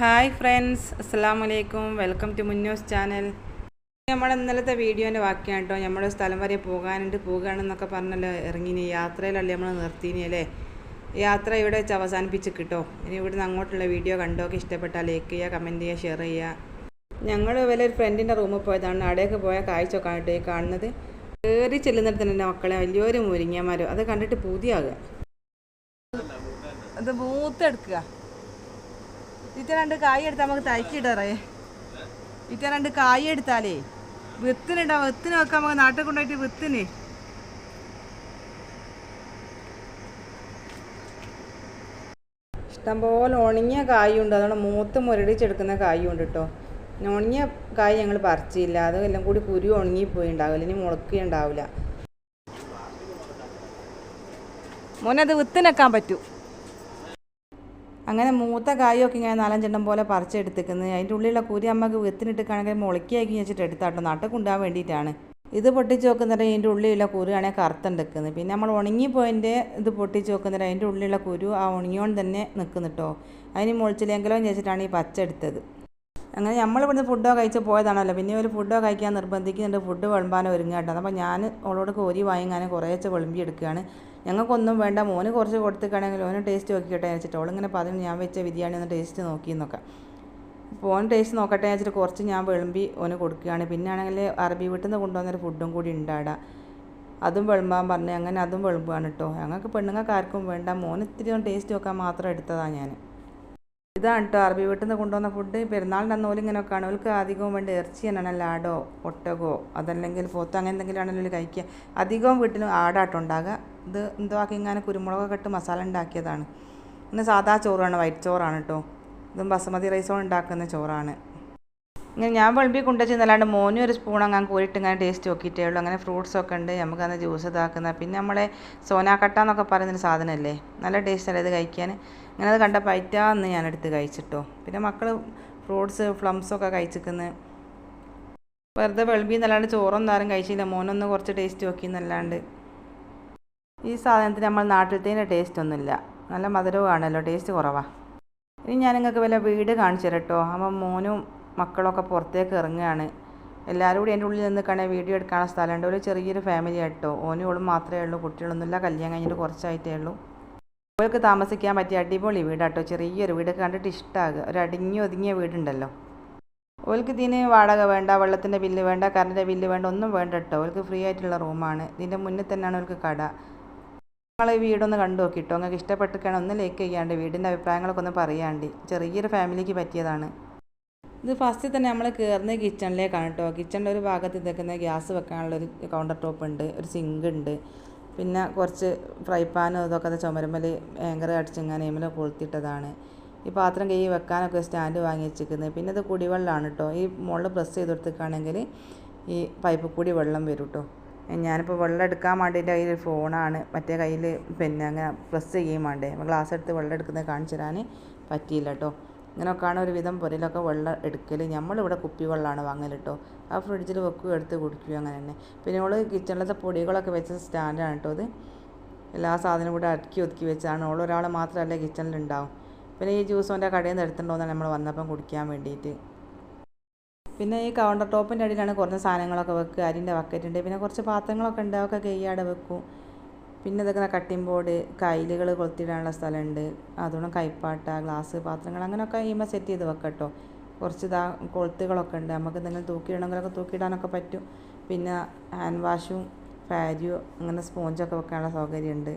Hi friends അസ്സാം വലൈക്കും welcome to Munoz channel നമ്മുടെ ഇന്നലത്തെ വീഡിയോന്റെ ബാക്കിയാണ് കേട്ടോ നമ്മുടെ സ്ഥലം വരെ പോകാനുണ്ട് പോകുകയാണെന്നൊക്കെ പറഞ്ഞല്ലോ. ഇറങ്ങിനി യാത്രയിലല്ലേ നമ്മൾ നിർത്തിനി അല്ലേ? യാത്ര ഇവിടെ വെച്ച് അവസാനിപ്പിച്ച് കിട്ടോ ഇനി ഇവിടുന്ന് അങ്ങോട്ടുള്ള വീഡിയോ കണ്ടോക്കെ ഇഷ്ടപ്പെട്ടാൽ ലൈക്ക് ചെയ്യുക കമന്റ് ചെയ്യുക ഷെയർ ചെയ്യുക ഞങ്ങൾ വല്ല ഒരു ഫ്രണ്ടിന്റെ റൂമിൽ പോയതാണ്. അവിടെയൊക്കെ പോയ കാഴ്ചയൊക്കെ കേട്ടോ ഈ കാണുന്നത്. കയറി ചെല്ലുന്നിടത്ത് തന്നെ മക്കളെ വലിയൊരു മുരിങ്ങമാരോ അത് കണ്ടിട്ട് പുതിയാകുക. അത് മൂത്തെടുക്കുക. ഇറ്റ രണ്ട് കായ് എടുത്താൽ നമുക്ക് തയ്ക്കിടറേ. ഇത്ര രണ്ട് കായ് എടുത്താലേ വിത്തിനുണ്ടാവും വിത്തിന് വെക്കാൻ നമുക്ക് നാട്ടിൽ കൊണ്ടുപോയിട്ട് വിത്തിന്. ഇഷ്ടംപോലെ ഉണങ്ങിയ കായുണ്ട്. അതുകൊണ്ട് മൂത്ത് മുരടിച്ചെടുക്കുന്ന കായുണ്ട് കേട്ടോ ഉണങ്ങിയ കായ് ഞങ്ങൾ പറിച്ചില്ല. അത് എല്ലാം കൂടി കുരു ഉണങ്ങിപ്പോയി ഉണ്ടാവില്ല ഇനി മുളക്കുകയുണ്ടാവില്ല മോനത് വിത്തിനെക്കാൻ പറ്റൂ. അങ്ങനെ മൂത്ത കായൊക്കെ ഇങ്ങനെ നാലഞ്ചെണ്ണം പോലെ പറിച്ചെടുത്തിക്കുന്നത് അതിന്റെ ഉള്ളിലുള്ള കുരി അമ്മയ്ക്ക് വിത്തിനിട്ടിക്കാണെങ്കിൽ മുളക്കിയാക്കി വെച്ചിട്ട് എടുത്താട്ടോ. നട്ട് കൊണ്ടുപോകാൻ വേണ്ടിയിട്ടാണ്. ഇത് പൊട്ടിച്ച് നോക്കുന്നിട്ട് അതിന്റെ ഉള്ളിലുള്ള കുരുവാണെങ്കിൽ കറുത്തുണ്ടെക്കുന്നത് പിന്നെ നമ്മൾ ഉണങ്ങിപ്പോയതിന്റെ ഇത് പൊട്ടിച്ച് നോക്കുന്നിട്ട് അതിന്റെ ഉള്ളിലുള്ള കുരു ആ ഉണങ്ങിയോണ്ട് തന്നെ നിൽക്കുന്നുട്ടോ. അതിന് മുളിച്ചില്ലെങ്കിലോ വെച്ചിട്ടാണ് ഈ പച്ച എടുത്തത്. അങ്ങനെ നമ്മൾ ഇവിടുന്ന് ഫുഡോ കഴിച്ച് പോയതാണല്ലോ. പിന്നെ ഒരു ഫുഡോ കഴിക്കാൻ നിർബന്ധിക്കുന്നുണ്ട്. ഫുഡ് വിളമ്പാനോ ഒരുങ്ങാട്ടോ അപ്പോൾ ഞാൻ ഓളോട് കോരി വാങ്ങിങ്ങനെ കുറേശ്ശെ വിളമ്പി എടുക്കുകയാണ്. ഞങ്ങൾക്കൊന്നും വേണ്ട. മോന് കുറച്ച് കൊടുത്തിക്കാണെങ്കിൽ ഓന് ടേസ്റ്റ് നോക്കിക്കട്ടെ വെച്ചിട്ട് അവളിങ്ങനെ പറഞ്ഞു ഞാൻ വെച്ച ബിരിയാണി ഒന്ന് ടേസ്റ്റ് നോക്കി എന്നൊക്കെ. അപ്പോൾ ഓൻ ടേസ്റ്റ് നോക്കട്ടെ വെച്ചിട്ട് കുറച്ച് ഞാൻ വിളമ്പി ഓന് കൊടുക്കുകയാണ്. പിന്നെ ആണെങ്കിൽ അറബി വീട്ടിൽ നിന്ന് കൊണ്ടുവന്നൊരു ഫുഡും കൂടി ഉണ്ടാടാ അതും വിളമ്പാൻ പറഞ്ഞു. അങ്ങനെ അതും വിളമ്പുകയാണ് കേട്ടോ. ഞങ്ങൾക്ക് പെണ്ണുങ്ങൾക്ക് ആർക്കും വേണ്ട. മോന് ഇത്തിരി ഒന്ന് ടേസ്റ്റ് നോക്കാൻ മാത്രം എടുത്തതാണ് ഞാൻ ഇതാണ് കേട്ടോ അറബി വീട്ടിൽ നിന്ന് കൊണ്ടുവന്ന ഫുഡ് പെരുന്നാളിന്റെ അന്ന് ഓൽ ഇങ്ങനെ കാണും അവർക്ക് അധികവും വേണ്ട ഇറച്ചി തന്നെയാണ്. ലാഡോ ഒട്ടകോ അതല്ലെങ്കിൽ പോത്തോ അങ്ങനെ എന്തെങ്കിലും ആണെങ്കിലും കഴിക്കുക അധികവും വീട്ടിൽ ആടാട്ടോ ഉണ്ടാകുക ഇത് എന്തോ ആക്കി ഇങ്ങനെ കുരുമുളകൊക്കെ ഇട്ട് മസാല ഉണ്ടാക്കിയതാണ്. പിന്നെ സാധാ ചോറാണ് വൈറ്റ് ചോറാണ് കേട്ടോ ഇതും ബസുമതി റൈസോ ഉണ്ടാക്കുന്ന ചോറാണ്. ഇങ്ങനെ ഞാൻ വിളമ്പി കൊണ്ടുവച്ച് എന്നല്ലാണ്ട് മോനും ഒരു സ്പൂൺ അങ്ങനെ കോരിട്ട് ഇങ്ങനെ ടേസ്റ്റ് നോക്കിയിട്ടേ ഉള്ളൂ. അങ്ങനെ ഫ്രൂട്ട്സ് ഒക്കെ ഉണ്ട്. നമുക്ക് അന്ന് ജ്യൂസ് ഇതാക്കുന്ന. പിന്നെ നമ്മളെ സോനാക്കട്ട എന്നൊക്കെ പറയുന്നൊരു സാധനമല്ലേ? നല്ല ടേസ്റ്റ് അല്ലേ ഇത് കഴിക്കാൻ? ഇങ്ങനെ അത് കണ്ടപ്പോൾ ഞാൻ എടുത്ത് കഴിച്ചിട്ടോ. പിന്നെ മക്കൾ ഫ്രൂട്ട്സ് ഫ്ലംസൊക്കെ കഴിച്ചിരിക്കുന്നത് വെറുതെ വെളുമ്പി എന്നല്ലാണ്ട് ചോറൊന്നും ആരും കഴിച്ചില്ല. മോനൊന്ന് കുറച്ച് ടേസ്റ്റ് നോക്കി എന്നല്ലാണ്ട് ഈ സാധനത്തിന് നമ്മൾ നാട്ടിലത്തേന്റെ ടേസ്റ്റ് ഒന്നുമില്ല. നല്ല മധുരവുമാണല്ലോ. ടേസ്റ്റ് കുറവാണ് ഇനി ഞാൻ നിങ്ങൾക്ക് വല്ല വീട് കാണിച്ചു തരട്ടോ അപ്പം മോനും മക്കളൊക്കെ പുറത്തേക്ക് ഇറങ്ങുകയാണ്. എല്ലാവരും കൂടി എന്റെ ഉള്ളിൽ കാണാൻ വീഡിയോ എടുക്കാനുള്ള സ്ഥലമുണ്ട്. ഒരു ചെറിയൊരു ഫാമിലി ആയിട്ടോ ഓനും ഓളും മാത്രമേ ഉള്ളൂ. കുട്ടികളൊന്നുമില്ല. കല്യാണം കഴിഞ്ഞിട്ട് കുറച്ചായിട്ടേ ഉള്ളൂ. അവൾക്ക് താമസിക്കാൻ പറ്റിയ അടിപൊളി വീടാട്ടോ ചെറിയൊരു വീട് കണ്ടിട്ട് ഇഷ്ടമാകുക ഒരു അടിഞ്ഞു ഒതുങ്ങിയ വീടുണ്ടല്ലോ. ഓൾക്ക് ഇതിന് വാടക വേണ്ട വെള്ളത്തിന്റെ ബില്ല് വേണ്ട കറണ്ടിന്റെ ബില്ല് വേണ്ട ഒന്നും വേണ്ട കേട്ടോ. ഓൾക്ക് ഫ്രീ ആയിട്ടുള്ള റൂമാണ്. ഇതിന്റെ മുന്നിൽ തന്നെയാണ് ഓൾക്ക് കട. നിങ്ങൾ ഈ വീടൊന്ന് കണ്ടു നോക്കിട്ടോ. നിങ്ങൾക്ക് ഇഷ്ടപ്പെട്ടിരിക്കണം ഒന്ന് ലൈക്ക് ചെയ്യാണ്ട് വീടിന്റെ അഭിപ്രായങ്ങളൊക്കെ ഒന്ന് പറയാണ്ട്. ചെറിയൊരു ഫാമിലിക്ക് പറ്റിയതാണ്. ഇത് ഫസ്റ്റ് തന്നെ നമ്മൾ കയറുന്ന കിച്ചണിലേക്കാണ് കേട്ടോ കിച്ചണിന്റെ ഒരു ഭാഗത്ത് ഇതൊക്കെ ഗ്യാസ് വെക്കാനുള്ളൊരു കൗണ്ടർ ടോപ്പ് ഉണ്ട് ഒരു സിങ്ക് ഉണ്ട്. പിന്നെ കുറച്ച് ഫ്രൈ പാനും ഇതൊക്കെ അത് ചുമരുമ്മൽ ഏങ്കർ അടിച്ചിങ്ങനെ ഇമ്മൽ കൊളുത്തിട്ടതാണ്. ഈ പാത്രം കൈ വെക്കാനൊക്കെ സ്റ്റാൻഡ് വാങ്ങി വെച്ചിരിക്കുന്നത്. പിന്നെ ഇത് കുടിവെള്ളമാണ് കേട്ടോ ഈ മുകളിൽ പ്രസ് ചെയ്ത് കൊടുത്തിട്ടാണെങ്കിൽ ഈ പൈപ്പ് കൂടി വെള്ളം വരും കേട്ടോ ഞാനിപ്പോൾ വെള്ളം എടുക്കാൻ വേണ്ടിയിട്ട് കയ്യിൽ ഫോണാണ് മറ്റേ കയ്യിൽ പിന്നെ അങ്ങനെ പ്രസ് ചെയ്യും വേണ്ടേ. ഗ്ലാസ് എടുത്ത് വെള്ളം എടുക്കുന്നത് കാണിച്ചു തരാൻ പറ്റിയില്ല കേട്ടോ ഇങ്ങനെയൊക്കെയാണ് ഒരുവിധം പുരയിലൊക്കെ വെള്ളം എടുക്കൽ നമ്മളിവിടെ കുപ്പി വെള്ളമാണ് വാങ്ങൽ കേട്ടോ ആ ഫ്രിഡ്ജിൽ വെക്കുക എടുത്ത് കുടിക്കുക അങ്ങനെ തന്നെ പിന്നെ ഓൾ കിച്ചണിലത്തെ പൊടികളൊക്കെ വെച്ച സ്റ്റാൻഡാണ് കേട്ടോ അത് എല്ലാ സാധനവും കൂടെ അടുക്കി ഒതുക്കി വെച്ചാണ്. ഓൾ ഒരാൾ മാത്രമല്ല കിച്ചണിലുണ്ടാവും. പിന്നെ ഈ ജ്യൂസ് അവന്റെ കടയിൽ നിന്ന് എടുത്തിട്ടുണ്ടോയെന്നാണ് നമ്മൾ വന്നപ്പം കുടിക്കാൻ വേണ്ടിയിട്ട് പിന്നെ ഈ കൗണ്ടർ ടോപ്പിന്റെ അടിയിലാണ് കുറഞ്ഞ സാധനങ്ങളൊക്കെ വെക്കുക. അരിന്റെ ബക്കറ്റ് ഉണ്ട്. പിന്നെ കുറച്ച് പാത്രങ്ങളൊക്കെ ഉണ്ട്. അതൊക്കെ കൈയാടെ വെക്കും. പിന്നെ ഇതൊക്കെ കട്ടിംഗ് ബോർഡ് കയ്യിലുകൾ കൊളുത്തിടാനുള്ള സ്ഥലമുണ്ട്. അതുകൊണ്ട് കൈപ്പാട്ട ഗ്ലാസ് പാത്രങ്ങൾ അങ്ങനെയൊക്കെ ഈമ സെറ്റ് ചെയ്ത് വെക്കട്ടോ കുറച്ച് ഇതാ കൊളുത്തുകളൊക്കെ ഉണ്ട്. നമുക്ക് എന്തെങ്കിലും തൂക്കിയിടണമെങ്കിലൊക്കെ തൂക്കിയിടാനൊക്കെ പറ്റും. പിന്നെ ഹാൻഡ് വാഷും ഫാരിയോ അങ്ങനെ സ്പോഞ്ചൊക്കെ വെക്കാനുള്ള സൗകര്യമുണ്ട്.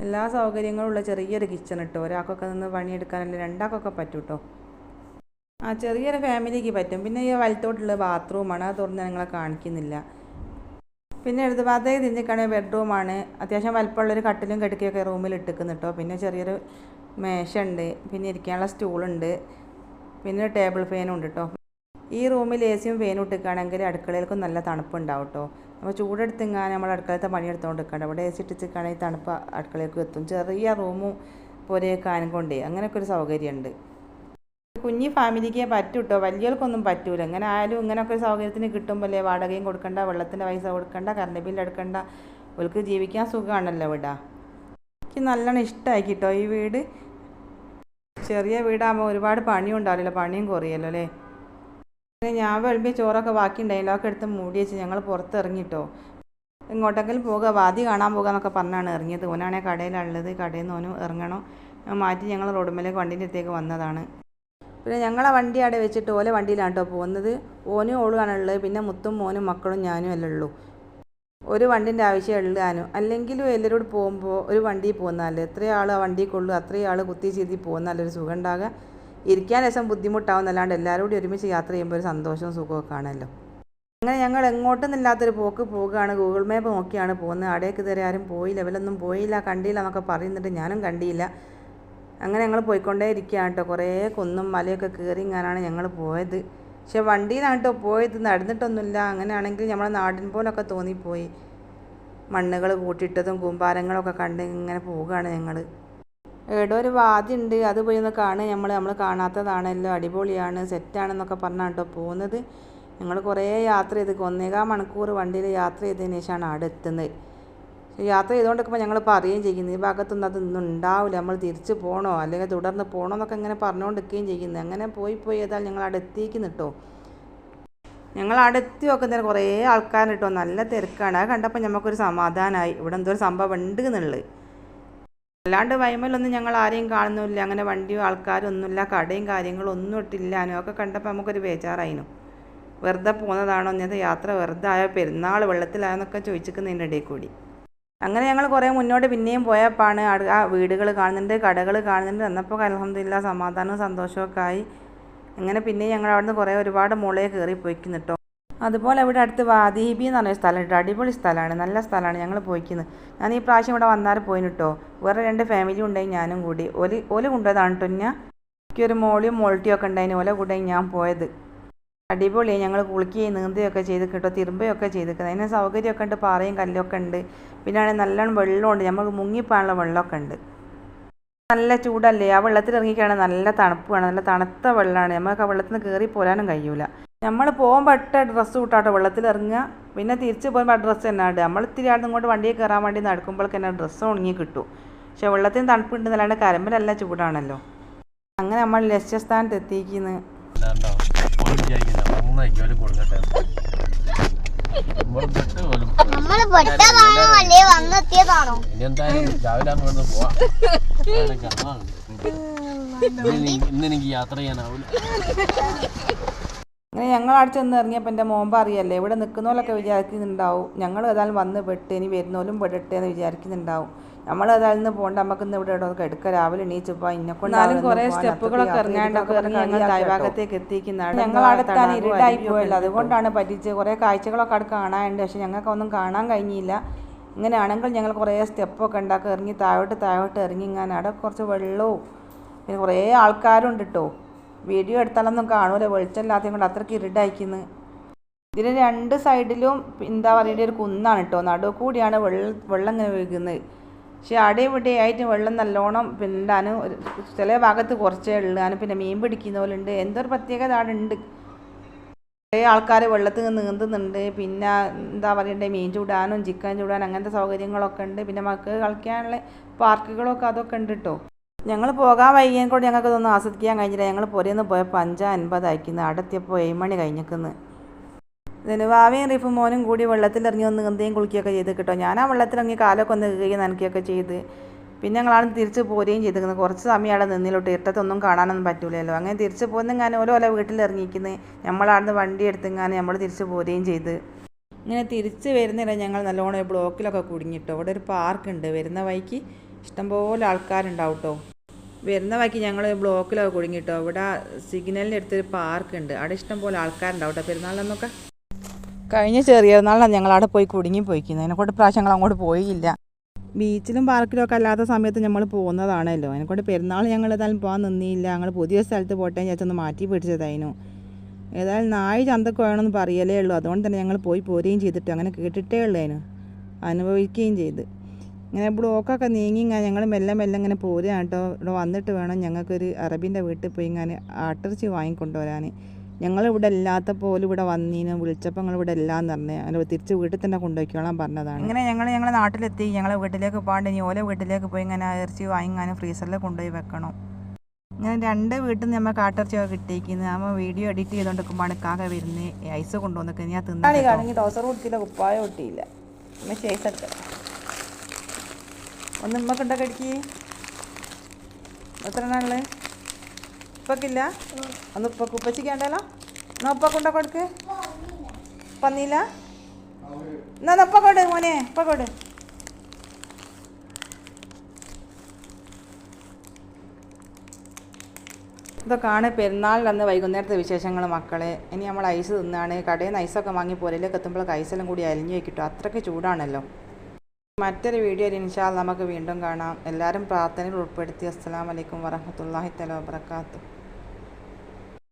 എല്ലാ സൗകര്യങ്ങളും ഉള്ള ചെറിയൊരു കിച്ചൺ ഇട്ടോ ഒരാൾക്കൊക്കെ നിന്ന് പണിയെടുക്കാനല്ല രണ്ടാൾക്കൊക്കെ പറ്റും കേട്ടോ ആ ചെറിയൊരു ഫാമിലിക്ക് പറ്റും. പിന്നെ ഈ വലത്തോട്ടുള്ള ബാത്റൂമാണ് അത് തുറന്ന് നിങ്ങളെ കാണിക്കുന്നില്ല. പിന്നെ ഇടത് ഭാഗത്തേക്ക് തിരിഞ്ഞിക്കാണെങ്കിൽ ബെഡ്റൂമാണ് അത്യാവശ്യം വലിപ്പമുള്ളൊരു കട്ടിലും കിടക്കിയൊക്കെ റൂമിൽ ഇട്ടിക്കുന്നു കേട്ടോ പിന്നെ ചെറിയൊരു മേശ ഉണ്ട് പിന്നെ ഇരിക്കാനുള്ള സ്റ്റൂളുണ്ട് പിന്നെ ടേബിൾ ഫാനും ഉണ്ട് കേട്ടോ ഈ റൂമിൽ എ സിയും ഫാനും ഇട്ടിക്കുകയാണെങ്കിൽ അടുക്കളയിലേക്കും നല്ല തണുപ്പുണ്ടാവും കേട്ടോ അപ്പോൾ ചൂടെടുത്തിങ്ങാൻ നമ്മൾ അടുക്കളത്തെ പണിയെടുത്തുകൊണ്ട് നിൽക്കണ്ട ഇവിടെ എ സി ഇട്ടിച്ചിക്കാണെങ്കിൽ തണുപ്പ് അടുക്കളയിലേക്ക് എത്തും. ചെറിയ റൂമും പോലെയൊക്കെ കൊണ്ടേ അങ്ങനെയൊക്കെ ഒരു സൗകര്യമുണ്ട്. കുഞ്ഞി ഫാമിലിക്കേ പറ്റൂ കേട്ടോ വലിയവർക്കൊന്നും പറ്റൂല. ഇങ്ങനെ ആയാലും ഇങ്ങനെയൊക്കെ സൗകര്യത്തിന് കിട്ടുമ്പോൾ അല്ലേ വാടകയും കൊടുക്കണ്ട വെള്ളത്തിന്റെ പൈസ കൊടുക്കണ്ട കറണ്ട് ബില്ല് എടുക്കണ്ട. അവർക്ക് ജീവിക്കാൻ സുഖമാണല്ലോ ഇവിടെ എനിക്ക് നല്ലോണം ഇഷ്ടമായി കേട്ടോ ഈ വീട്. ചെറിയ വീടാകുമ്പോൾ ഒരുപാട് പണിയും ഉണ്ടാവില്ലല്ലോ പണിയും കുറയല്ലോ അല്ലേ? പിന്നെ ഞാൻ വിളമ്പിയ ചോറൊക്കെ ബാക്കി ഉണ്ടായില്ല ഒക്കെ എടുത്ത് മൂടി വെച്ച് ഞങ്ങൾ പുറത്തിറങ്ങിട്ടോ. എങ്ങോട്ടെങ്കിലും പോകുക വാതി കാണാൻ പോകുക എന്നൊക്കെ പറഞ്ഞാണ് ഇറങ്ങിയത്. ഓനാണെ കടയിലുള്ളത് കടയിൽ നിന്ന് ഓനും ഇറങ്ങണം. മാറ്റി ഞങ്ങൾ റോഡുമേലേക്ക് വണ്ടിന്റെ അടുത്തേക്ക് വന്നതാണ്. പിന്നെ ഞങ്ങളെ വണ്ടി അവിടെ വെച്ചിട്ട് ഓലെ വണ്ടിയിലാണ് കേട്ടോ പോകുന്നത്. ഓനും ഓളുമാണുള്ളത് പിന്നെ മുത്തും മോനും മക്കളും ഞാനും അല്ലേ ഉള്ളൂ. ഒരു വണ്ടിന്റെ ആവശ്യം ഉള്ളാനും അല്ലെങ്കിലും എല്ലാവരോട് പോകുമ്പോൾ ഒരു വണ്ടി പോകുന്നതല്ലേ എത്ര ആൾ ആ വണ്ടി കൊള്ളു. അത്രയും ആൾ കുത്തി ചെയ്തി പോകുന്നാലൊരു സുഖം ഉണ്ടാകുക ഇരിക്കാൻ രസം ബുദ്ധിമുട്ടാവുന്നല്ലാണ്ട് എല്ലാവരും കൂടി ഒരുമിച്ച് യാത്ര ചെയ്യുമ്പോൾ ഒരു സന്തോഷവും സുഖമൊക്കെ ആണല്ലോ അങ്ങനെ ഞങ്ങൾ എങ്ങോട്ടൊന്നുമില്ലാത്തൊരു പോക്ക് പോകുകയാണ്. ഗൂഗിൾ മാപ്പ് നോക്കിയാണ് പോകുന്നത്. അവിടേക്ക് ഇതുവരെ ആരും പോയില്ല. ഇവലൊന്നും പോയില്ല. കണ്ടില്ല എന്നൊക്കെ പറയുന്നുണ്ട് ഞാനും കണ്ടില്ല. അങ്ങനെ ഞങ്ങൾ പോയിക്കൊണ്ടേ ഇരിക്കുകയാണ് കേട്ടോ. കുറേ കുന്നും മലയൊക്കെ കയറി ഇങ്ങനെയാണ് ഞങ്ങൾ പോയത്. പക്ഷെ വണ്ടിയിലാണ് കേട്ടോ പോയത്. നടന്നിട്ടൊന്നുമില്ല. അങ്ങനെയാണെങ്കിൽ നമ്മളെ നാടിൻ പോലൊക്കെ തോന്നിപ്പോയി. മണ്ണുകൾ കൂട്ടിയിട്ടതും കൂമ്പാരങ്ങളൊക്കെ കണ്ട് ഇങ്ങനെ പോവുകയാണ് ഞങ്ങൾ. ഏടോ ഒരു ഉണ്ട്. അത് പോയി ഒന്ന് കാണുക. നമ്മൾ നമ്മൾ കാണാത്തതാണല്ലോ. അടിപൊളിയാണ്. സെറ്റാണെന്നൊക്കെ പറഞ്ഞാണ് കേട്ടോ പോകുന്നത് ഞങ്ങൾ കുറേ യാത്ര ചെയ്ത്. ഒന്നേകാൽ മണിക്കൂർ വണ്ടിയിൽ യാത്ര ചെയ്തതിന് ശേഷമാണ് അവിടെ എത്തുന്നത്. യാത്ര ചെയ്തുകൊണ്ടിരിക്കുമ്പോൾ ഞങ്ങൾ പറയുകയും ചെയ്യുന്നു ഈ ഭാഗത്തൊന്നും അതൊന്നും ഉണ്ടാവില്ല. നമ്മൾ തിരിച്ച് പോകണോ അല്ലെങ്കിൽ തുടർന്ന് പോകണോ എന്നൊക്കെ ഇങ്ങനെ പറഞ്ഞുകൊണ്ടിരിക്കുകയും ചെയ്യുന്നു അങ്ങനെ പോയി പോയി ഏതായാലും ഞങ്ങൾ അവിടെ എത്തിക്കുന്നു കേട്ടോ ഞങ്ങൾ അവിടെ എത്തി നോക്കുന്നതിന് കുറേ ആൾക്കാർ കേട്ടോ നല്ല തിരക്കാണ്. അത് കണ്ടപ്പോൾ നമുക്കൊരു സമാധാനമായി ഇവിടെ എന്തോ ഒരു സംഭവം ഉണ്ട് എന്നുള്ളത്. അല്ലാണ്ട് വൈമലൊന്നും ഞങ്ങൾ ആരെയും കാണുന്നില്ല അങ്ങനെ വണ്ടിയും ആൾക്കാരും ഒന്നുമില്ല കടയും കാര്യങ്ങളും ഒന്നും ഇട്ടില്ല. ഒക്കെ കണ്ടപ്പോൾ നമുക്കൊരു ബേജാറായിനു. വെറുതെ പോകുന്നതാണോ ഇന്നത്തെ യാത്ര വെറുതെ ആയോ? പെരുന്നാൾ വെള്ളത്തിലായോ എന്നൊക്കെ ചോദിച്ചിരിക്കുന്നതിന്റെ ഇടയിൽ കൂടി. അങ്ങനെ ഞങ്ങൾ കുറേ മുന്നോട്ട് പിന്നെയും പോയപ്പോഴാണ് ആ വീടുകൾ കാണുന്നുണ്ട് കടകൾ കാണുന്നുണ്ട്. എന്നപ്പോൾ അലഹമില്ല സമാധാനവും സന്തോഷമൊക്കെ ആയി. അങ്ങനെ പിന്നെ ഞങ്ങൾ അവിടുന്ന് കുറേ ഒരുപാട് മുളയെ കയറി പോയിക്കുന്നു കേട്ടോ അതുപോലെ ഇവിടെ അടുത്ത് വാദീബി എന്ന് പറഞ്ഞൊരു കേട്ടോ അടിപൊളി സ്ഥലമാണ് നല്ല സ്ഥലമാണ് ഞങ്ങൾ പോയിക്കുന്നത് ഞാൻ ഈ പ്രാവശ്യം ഇവിടെ വന്നാൽ പോയിന് കേട്ടോ വേറെ രണ്ട് ഫാമിലി ഉണ്ടായി ഞാനും കൂടി. ഓൽ ഓൽ കൊണ്ടുപോയതാണ് കേട്ടോ ഞാൻ എനിക്കൊരു മോളിയും മോൾട്ടിയും ഒക്കെ ഉണ്ടായിന്. ഓല കൂടെ ഞാൻ പോയത്. അടിപൊളിയായി. ഞങ്ങൾ കുളിക്കുകയും നീന്തുകയൊക്കെ ചെയ്ത് കേട്ടോ തിരുമ്പയൊക്കെ ചെയ്തിരിക്കുന്നത് അതിന് സൗകര്യമൊക്കെ ഉണ്ട് പാറയും കല്ലൊക്കെ ഉണ്ട്. പിന്നെ ആണെങ്കിൽ നല്ലോണം വെള്ളമുണ്ട്. നമുക്ക് മുങ്ങിപ്പോകാനുള്ള വെള്ളമൊക്കെ ഉണ്ട്. നല്ല ചൂടല്ലേ? ആ വെള്ളത്തിൽ ഇറങ്ങിക്കാണ് നല്ല തണുപ്പാണ് നല്ല തണുത്ത വെള്ളമാണ്. നമുക്ക് ആ വെള്ളത്തിൽ നിന്ന് കയറി പോരാനും കഴിയൂല. നമ്മൾ പോകുമ്പോൾ ഇട്ട ഡ്രസ്സ് കൂട്ടാട്ടോ വെള്ളത്തിൽ ഇറങ്ങുക. പിന്നെ തിരിച്ച് പോകുമ്പോൾ ആ ഡ്രസ്സ് തന്നെ ഇടുക. നമ്മൾ ഇത്തിരി ആടുന്ന് ഇങ്ങോട്ട് വണ്ടിയിൽ കയറാൻ വേണ്ടി നടക്കുമ്പോഴേക്കന്നെ ഡ്രസ്സ് ഉണങ്ങി കിട്ടും. പക്ഷേ വെള്ളത്തിന് തണുപ്പുണ്ടെന്നല്ലാണ്ട് കരമ്പലല്ല ചൂടാണല്ലോ. അങ്ങനെ നമ്മൾ ലക്ഷ്യസ്ഥാനത്ത് എത്തിക്കുന്നു ചെയ്യാനാവില്ല അങ്ങനെ ഞങ്ങൾ അവിടെ ചെന്ന് ഇറങ്ങിയപ്പോൾ എന്റെ മോമ്പ അറിയല്ലേ ഇവിടെ നിൽക്കുന്നവരൊക്കെ വിചാരിക്കുന്നുണ്ടാവും. ഞങ്ങൾ ഏതായാലും വന്ന് പെട്ട് ഇനി വരുന്നവരും പെടട്ടെ എന്ന് വിചാരിക്കുന്നുണ്ടാവും. നമ്മൾ അതിൽ ഇന്ന് പോകണ്ട നമുക്ക് ഇന്ന് ഇവിടെ ഇവിടെ എടുക്ക രാവിലെ എണീച്ചപ്പോ താഴ്ഭാഗത്തേക്ക് എത്തിക്കുന്നതാണ് ഞങ്ങൾ അടുത്താണ് ഇരുട്ടായി പോയല്ലോ അതുകൊണ്ടാണ് പറ്റിച്ച് കുറേ കാഴ്ചകളൊക്കെ അവിടെ കാണാനുണ്ട്. പക്ഷെ ഞങ്ങൾക്ക് ഒന്നും കാണാൻ കഴിഞ്ഞില്ല. ഇങ്ങനെയാണെങ്കിൽ ഞങ്ങൾ കുറേ സ്റ്റെപ്പൊക്കെ ഉണ്ടാക്കി ഇറങ്ങി താഴോട്ട് താഴോട്ട് ഇറങ്ങി ഇങ്ങനെ അവിടെ കുറച്ച് വെള്ളവും പിന്നെ കുറേ ആൾക്കാരുണ്ട് കേട്ടോ. വീഡിയോ എടുത്താലൊന്നും കാണൂല. വെളിച്ചമില്ലാത്തത് കൊണ്ട് അത്രയ്ക്ക് ഇരുടായിക്കുന്നു ഇതിന് രണ്ട് സൈഡിലും എന്താ പറയുക ഒരു കുന്നാണ് കേട്ടോ. നടുവ് കൂടിയാണ് വെള്ളം വെള്ളം ഇങ്ങനെ ഒഴുകുന്നത്. പക്ഷെ അവിടെ ഇവിടെ ആയിട്ട് വെള്ളം നല്ലോണം പിന്നെ ഉണ്ടാനും ഒരു ചില ഭാഗത്ത് കുറച്ചേ ഉള്ളാനും പിന്നെ മീൻ പിടിക്കുന്ന പോലെ ഉണ്ട് എന്തോ ഒരു പ്രത്യേകത അവിടെ ഉണ്ട് കുറേ ആൾക്കാർ വെള്ളത്തിൽ നീന്തുന്നുണ്ട്. പിന്നെ എന്താ പറയണ്ടേ മീൻ ചൂടാനും ചിക്കൻ ചൂടാനും അങ്ങനത്തെ സൗകര്യങ്ങളൊക്കെ ഉണ്ട്. പിന്നെ മക്കൾ കളിക്കാനുള്ള പാർക്കുകളൊക്കെ അതൊക്കെ ഉണ്ട് കേട്ടോ ഞങ്ങൾ പോകാൻ വൈകിയെങ്കിൽ കൂടെ ഞങ്ങൾക്ക് ഇതൊന്നും ആസ്വദിക്കാൻ കഴിഞ്ഞില്ല. ഞങ്ങൾ പുരയിൽ നിന്ന് പോയപ്പോൾ അഞ്ചാ അൻപതായിരിക്കുന്നു അവിടെ എത്തിയപ്പോൾ ഏഴ് മണി കഴിഞ്ഞിരിക്കുന്നു ഇതിന് വാവയും റിഫും മോനും കൂടി വെള്ളത്തിലിറങ്ങി ഒന്ന് നീന്തുകയും കുളിക്കുകയൊക്കെ ചെയ്ത് കേട്ടോ. ഞാൻ ആ വെള്ളത്തിലിറങ്ങി കാലൊക്കെ ഒന്ന് കയ്യും നനയ്ക്കുകയൊക്കെ ചെയ്ത്. പിന്നെ ഞങ്ങളാണ് തിരിച്ച് പോരുകയും ചെയ്തിരിക്കുന്നത് കുറച്ച് സമയം അവിടെ നിന്നിലോട്ട്. ഇട്ടത്തൊന്നും കാണാനൊന്നും പറ്റൂലല്ലോ. അങ്ങനെ തിരിച്ച് പോകുന്നെങ്ങാനും ഓരോ ഓരോ വീട്ടിലിറങ്ങിയിരിക്കുന്നത് നമ്മളവിടുന്ന് വണ്ടി എടുത്തെങ്ങാനും നമ്മൾ തിരിച്ച് പോരുകയും ചെയ്ത്. ഇങ്ങനെ തിരിച്ച് വരുന്നില്ല. ഞങ്ങൾ നല്ലോണം ബ്ലോക്കിലൊക്കെ കുടുങ്ങിട്ടോ. അവിടെ ഒരു പാർക്കുണ്ട്. വരുന്ന വഴിക്ക് ഇഷ്ടംപോലെ ആൾക്കാരുണ്ടാവും കേട്ടോ വരുന്ന വഴിക്ക് ഞങ്ങൾ ബ്ലോക്കിലൊക്കെ കുടുങ്ങിട്ടോ. ഇവിടെ സിഗ്നലിന്റെ അടുത്തൊരു പാർക്കുണ്ട്. അവിടെ ഇഷ്ടംപോലെ ആൾക്കാരുണ്ടാവും കേട്ടോ പെരുന്നാളിനൊക്കെ കഴിഞ്ഞ ചെറിയ നാളാണ് ഞങ്ങൾ അവിടെ പോയി കുടുങ്ങി പോയിക്കുന്നത്. അതിനെക്കൊണ്ട് പ്രാവശ്യം ഞങ്ങൾ അങ്ങോട്ട് പോയില്ല. ബീച്ചിലും പാർക്കിലും ഒക്കെ അല്ലാത്ത സമയത്ത് നമ്മൾ പോകുന്നതാണല്ലോ. അതിനെക്കൊണ്ട് പെരുന്നാൾ ഞങ്ങൾ ഏതായാലും പോകാൻ നിന്നില്ല. ഞങ്ങൾ പുതിയ സ്ഥലത്ത് പോട്ടെ ചേച്ചൊന്ന് മാറ്റി പിടിച്ചതായിരുന്നു ഏതായാലും നായി ചന്തക്ക് വേണമെന്ന് പറയലേ ഉള്ളൂ. അതുകൊണ്ട് തന്നെ ഞങ്ങൾ പോയി പോരുകയും ചെയ്തിട്ട്. അങ്ങനെ കേട്ടിട്ടേ ഉള്ളതിന് അനുഭവിക്കുകയും ചെയ്ത്. ഇങ്ങനെ ബ്ലോക്കൊക്കെ നീങ്ങി ഇങ്ങനെ ഞങ്ങൾ മെല്ലെ മെല്ലെ ഇങ്ങനെ പോരുകയാണ് കേട്ടോ. ഇവിടെ വന്നിട്ട് വേണം ഞങ്ങൾക്കൊരു അറബിന്റെ വീട്ടിൽ പോയി ഇങ്ങനെ ആട്ടിറച്ചി വാങ്ങിക്കൊണ്ടുവരാൻ ഞങ്ങൾ ഇവിടെ ഇല്ലാത്ത പോലും ഇവിടെ വന്നീന് വിളിച്ചപ്പോൾ ഞങ്ങൾ ഇവിടെ ഇല്ലാന്ന് പറഞ്ഞു അങ്ങനെ തിരിച്ച് വീട്ടിൽ തന്നെ കൊണ്ടുപോയിക്കോളാൻ പറഞ്ഞതാണ്. ഇങ്ങനെ ഞങ്ങൾ ഞങ്ങളെ നാട്ടിലെത്തി ഞങ്ങളെ വീട്ടിലേക്ക് പോകാണ്ട് ഇനി ഓലെ വീട്ടിലേക്ക് പോയി ഇങ്ങനെ ഇറച്ചി വാങ്ങിങ്ങാനും ഫ്രീസറിൽ കൊണ്ടുപോയി വെക്കണം. ഞാൻ രണ്ട് വീട്ടിൽ നിന്ന് നമ്മൾ കാട്ടിറച്ചിയൊക്കെ കിട്ടിയിരിക്കുന്നത് നമ്മൾ വീഡിയോ എഡിറ്റ് ചെയ്തുകൊണ്ടിരിക്കുമ്പോഴാണ് കാക്ക വരുന്ന. ഐസ് കൊണ്ടുവന്നിട്ട് ഞാൻ തിന്നാണെങ്കിൽ ടോസർ കൊടുത്തില്ല കുപ്പായ കൊട്ടിയില്ല നമ്മൾ ചേസ് ഒന്ന് ഉമ്മക്കുണ്ടൊക്കെ കടിക്ക്? എത്ര എണ്ണുള്ളത് ഉപ്പക്കില്ല. ഒന്ന് ഉപ്പക്ക്. ഉപ്പച്ചിക്കാണ്ടല്ലോ എന്നാ ഉപ്പക്കുണ്ടോ കൊടുക്ക്? പന്നിയില്ല എന്നാ ഉപ്പ മോനെ. ഉപ്പ കൊട്. ഇതൊക്കെയാണ് പെരുന്നാളിൽ അന്ന് വൈകുന്നേരത്തെ വിശേഷങ്ങൾ മക്കളെ. ഇനി നമ്മൾ ഐസ് തിന്നാണ്. കടയിൽ നിന്ന് ഐസൊക്കെ വാങ്ങി പുരയിലേക്ക് എത്തുമ്പോൾ ഐസെല്ലാം കൂടി അലിഞ്ഞു കിട്ടും അത്രയ്ക്ക് ചൂടാണല്ലോ. മറ്റൊരു വീഡിയോയിൽ ഇൻഷാൽ നമുക്ക് വീണ്ടും കാണാം. എല്ലാവരും പ്രാർത്ഥനയിൽ ഉൾപ്പെടുത്തി. അസ്സലാമലൈക്കും വറഹമത്തല്ലാഹി തല വാബർക്കാത്തു